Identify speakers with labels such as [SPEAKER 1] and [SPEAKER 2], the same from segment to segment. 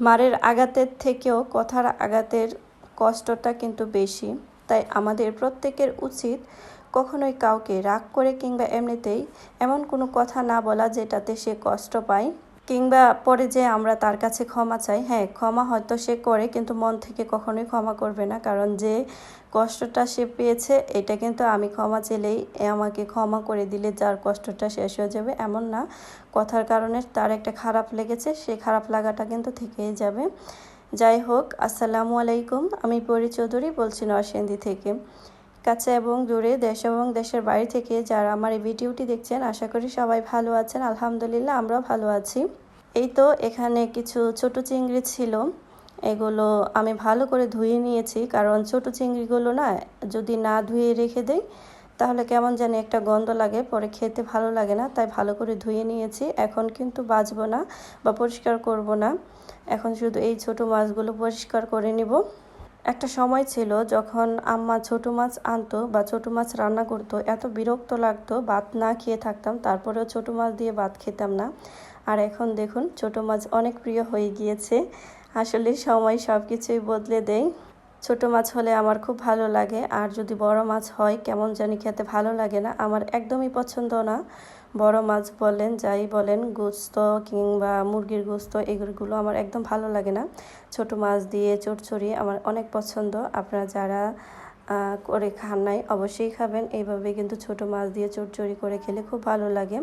[SPEAKER 1] মারের আঘাতের থেকেও কথার আঘাতের কষ্টটা কিন্তু বেশি। তাই আমাদের প্রত্যেকের উচিত কখনোই কাউকে রাগ করে কিংবা এমনিতেই এমন কোনো কথা না বলা যেটাতে সে কষ্ট পায়। কিংবা পরে যে আমরা তার কাছে ক্ষমা চাই হ্যাঁ ক্ষমা হয়তো সে করে, কিন্তু মন থেকে কখনোই ক্ষমা করবে না। কারণ যে কষ্টটা সে পেয়েছে, এটা কিন্তু আমি ক্ষমা চেলেই আমাকে ক্ষমা করে দিলে যার কষ্টটা শেষ হয়ে যাবে, এমন না। কথার কারণে তার একটা খারাপ লেগেছে, সে খারাপ লাগাটা কিন্তু থেকেই যাবে। যাই হোক, আসসালামু আলাইকুম, আমি পরি চৌধুরী বলছি নরসিংদী থেকে। কাছে এবং দূরে দেশ এবং দেশের বাইরে থেকে যারা আমার এই ভিডিওটি দেখছেন, আশা করি সবাই ভালো আছেন। আলহামদুলিল্লাহ, আমরাও ভালো আছি। এই তো এখানে কিছু ছোট চিংড়ি ছিল। এগুলো আমি ভালো করে ধুয়ে নিয়েছি, কারণ ছোট চিংড়িগুলো না যদি না ধুয়ে রেখে দেই, তাহলে কেমন জানি একটা গন্ধ লাগে, পরে খেতে ভালো লাগে না, তাই ভালো করে ধুয়ে নিয়েছি। এখন কিন্তু বাজবো না বা পরিষ্কার করব না। এখন শুধু এই ছোট মাছগুলো পরিষ্কার করে নিব। একটা সময় ছিল যখন আম্মা ছোট মাছ আনতো বা ছোট মাছ রান্না করতো, এত বিরক্ত লাগতো, ভাত না খেয়ে থাকতাম, তারপরেও ছোট মাছ দিয়ে ভাত খেতাম না। আর এখন দেখুন, ছোট মাছ অনেক প্রিয় হয়ে গিয়েছে। আসলে সময় সব কিছুই বদলে দেয়। ছোট মাছ হলে আমার খুব ভালো লাগে, আর যদি বড় মাছ হয়, কেমন জানি খেতে ভালো লাগে না। আমার একদমই পছন্দ না। বড় মাছ বলেন, যাই বলেন, গোস্ত কিংবা মুরগির গোস্ত এগুলো আমার একদম ভালো লাগে না। ছোট মাছ দিয়ে চড়চড়ি আমার অনেক পছন্দ। আপনারা যারা করে খান নাই অবশ্যই খাবেন। এইভাবে কিন্তু ছোট মাছ দিয়ে চটচড়ি করে খেলে খুব ভালো লাগে।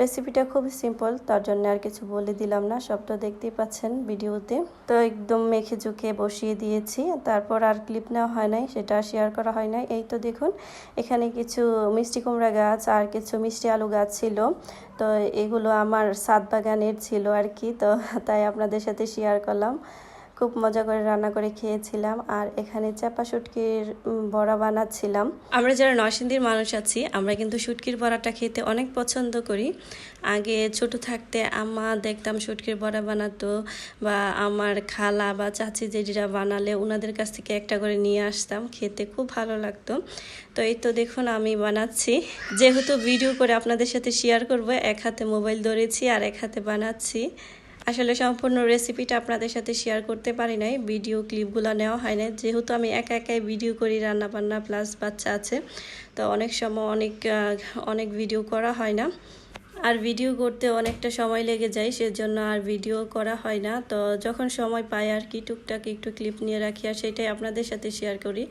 [SPEAKER 1] রেসিপিটা খুব সিম্পল তার জন্য আর কিছু বলে দিলাম না, সব তো দেখতেই পাচ্ছেন ভিডিওতে। তো একদম মেখে চুকে বসিয়ে দিয়েছি, তারপর আর ক্লিপ নেওয়া হয় নাই, সেটা শেয়ার করা হয় নাই। এই তো দেখুন, এখানে কিছু মিষ্টি কুমড়া গাছ আর কিছু মিষ্টি আলু গাছ ছিল। তো এগুলো আমার সাত বাগানের ছিল আর কি, তো তাই আপনাদের সাথে শেয়ার করলাম। খুব মজা করে রান্না করে খেয়েছিলাম আর এখানে চাপা শুটকির বড়া বানাচ্ছিলাম। আমরা যারা নরসিংদীর মানুষ আছি, আমরা কিন্তু শুটকির বড়াটা খেতে অনেক পছন্দ করি। আগে ছোট থাকতে আম্মা দেখতাম শুটকির বড়া বানাতো বা আমার খালা বা চাচি যেটা বানালে ওনাদের কাছ থেকে একটা করে নিয়ে আসতাম, খেতে খুব ভালো লাগতো। তো এই তো দেখুন, আমি বানাচ্ছি। যেহেতু ভিডিও করে আপনাদের সাথে শেয়ার করব, এক হাতে মোবাইল ধরেছি আর এক হাতে বানাচ্ছি। আসলে সম্পূর্ণ রেসিপিটা আপনাদের সাথে শেয়ার করতে পারি নাই ভিডিও ক্লিপগুলো নেওয়া হয় না যেহেতু আমি একা একাই ভিডিও করি রান্না বান্না প্লাস বাচ্চা আছে, তো অনেক সময় অনেক অনেক ভিডিও করা হয় না। আর ভিডিও করতে অনেকটা সময় লেগে যায়, সেজন্য আর ভিডিও করা হয় না। তো যখন সময় পাই আর কি, টুকটাক একটু ক্লিপ নিয়ে রাখি আর সেটাই আপনাদের সাথে শেয়ার করি।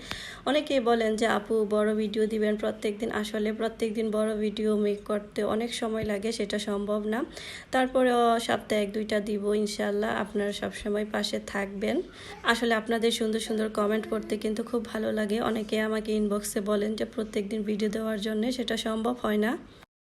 [SPEAKER 1] অনেকেই বলেন যে, আপু, বড় ভিডিও দিবেন প্রত্যেক দিন আসলে প্রত্যেক দিন বড় ভিডিও মেক করতে অনেক সময় লাগে, সেটা সম্ভব না। তারপরেও সপ্তাহে এক, দুইটা দিব ইনশাল্লাহ আপনারা সবসময় পাশে থাকবেন। আসলে আপনাদের সুন্দর সুন্দর কমেন্ট করতে কিন্তু খুব ভালো লাগে। অনেকে আমাকে ইনবক্সে বলেন যে প্রত্যেক দিন ভিডিও দেওয়ার জন্য সেটা সম্ভব হয় না।